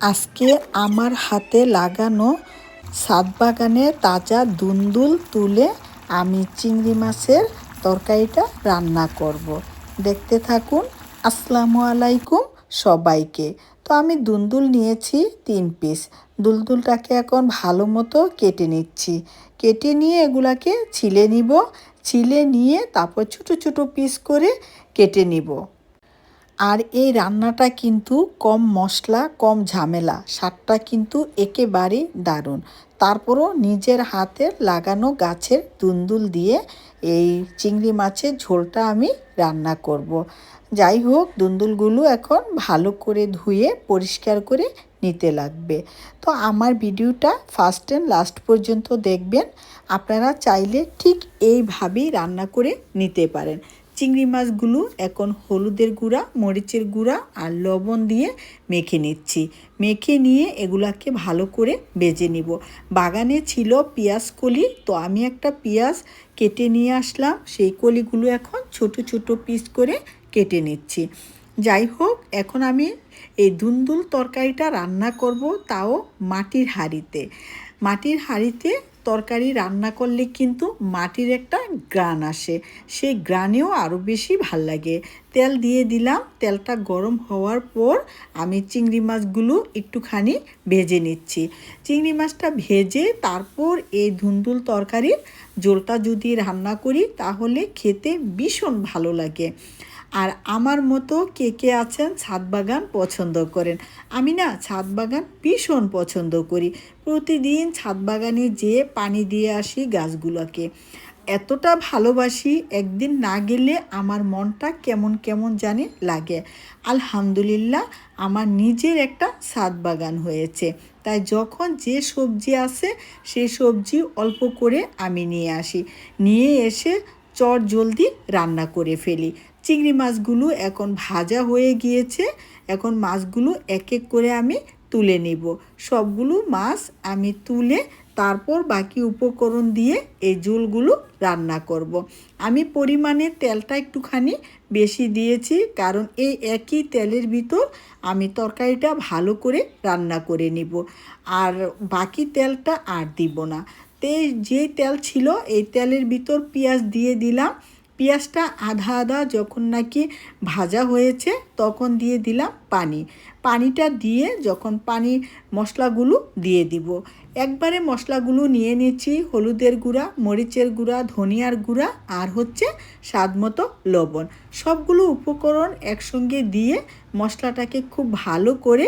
আজকে আমার হাতে লাগানো সাত বাগানে তাজা দুন্দুল তুলে আমি চিংড়ি মাছের তরকারিটা রান্না করব। দেখতে থাকুন। আসসালামু আলাইকুম সবাইকে। তো আমি দুন্দুল নিয়েছি তিন পিস। দুলদুলটাকে এখন ভালো মতো কেটে নিচ্ছি। কেটে নিয়ে এগুলাকে ছিলে নিব। ছিলে নিয়ে তারপর ছোটো ছোটো পিস করে কেটে নিব। আর এই রান্নাটা কিন্তু কম মশলা, কম ঝামেলা। স্বাদটা কিন্তু একেবারেই দারুণ। তারপরও নিজের হাতের লাগানো গাছের দুন্দুল দিয়ে এই চিংড়ি মাছের ঝোলটা আমি রান্না করব। যাই হোক, দুন্দুলগুলো এখন ভালো করে ধুয়ে, পরিষ্কার করে নিতে লাগবে। তো আমার ভিডিওটা ফার্স্ট অ্যান্ড লাস্ট পর্যন্ত দেখবেন। আপনারা চাইলে ঠিক এইভাবেই রান্না করে নিতে পারেন। চিংড়ি মাছগুলো এখন হলুদের গুঁড়া, মরিচের গুঁড়া আর লবণ দিয়ে মেখে নিচ্ছি। মেখে নিয়ে এগুলাকে ভালো করে বেজে নিব। বাগানে ছিল পেঁয়াজ কলি, তো আমি একটা পেঁয়াজ কেটে নিয়ে আসলাম। সেই কলিগুলো এখন ছোট ছোট পিস করে কেটে নিচ্ছি। যাই হোক, এখন আমি এই দুন্দুল তরকারিটা রান্না করব তাও মাটির হাঁড়িতে। মাটির হাঁড়িতে তরকারি রান্না করলে কিন্তু মাটির একটা গ্রান আসে। সেই গ্রানেও আরও বেশি ভালো লাগে। তেল দিয়ে দিলাম। তেলটা গরম হওয়ার পর আমি চিংড়ি মাছগুলো একটুখানি ভেজে নিচ্ছি। চিংড়ি মাছটা ভেজে তারপর এই ধুন্দুল তরকারির জোলটা যদি রান্না করি তাহলে খেতে ভীষণ ভালো লাগে। আর আমার মতো কে কে আছেন ছাদ বাগান পছন্দ করেন। আমি না ছাদ বাগান ভীষণ পছন্দ করি। প্রতিদিন ছাদ বাগানে যেয়ে পানি দিয়ে আসি গাছগুলোকে। এতটা ভালোবাসি, একদিন না গেলে আমার মনটা কেমন কেমন জানি লাগে। আলহামদুলিল্লাহ, আমার নিজের একটা ছাদ বাগান হয়েছে। তাই যখন যে সবজি আসে সেই সবজি অল্প করে আমি নিয়ে আসি। নিয়ে এসে চট জলদি রান্না করে ফেলি। চিংড়ি মাছগুলো এখন ভাজা হয়ে গিয়েছে। এখন মাছগুলো এক এক করে আমি তুলে নেব। সবগুলো মাছ আমি তুলে তারপর বাকি উপকরণ দিয়ে এই ঝোলগুলো রান্না করব। আমি পরিমাণে তেলটা একটুখানি বেশি দিয়েছি, কারণ এই একই তেলের ভিতর আমি তরকারিটা ভালো করে রান্না করে নিব। আর বাকি তেলটা আর দিব না। তে যে তেল ছিল, এই তেলের ভিতর পেঁয়াজ দিয়ে দিলাম। পেঁয়াজটা আধা আধা যখন নাকি ভাজা হয়েছে, তখন দিয়ে দিলাম পানি। পানিটা দিয়ে যখন পানি মশলাগুলো দিয়ে দিব। একবারে মশলাগুলো নিয়ে নিচ্ছি, হলুদের গুঁড়া, মরিচের গুঁড়া, ধনিয়ার গুঁড়া আর হচ্ছে স্বাদ মতো লবণ। সবগুলো উপকরণ একসঙ্গে দিয়ে মশলাটাকে খুব ভালো করে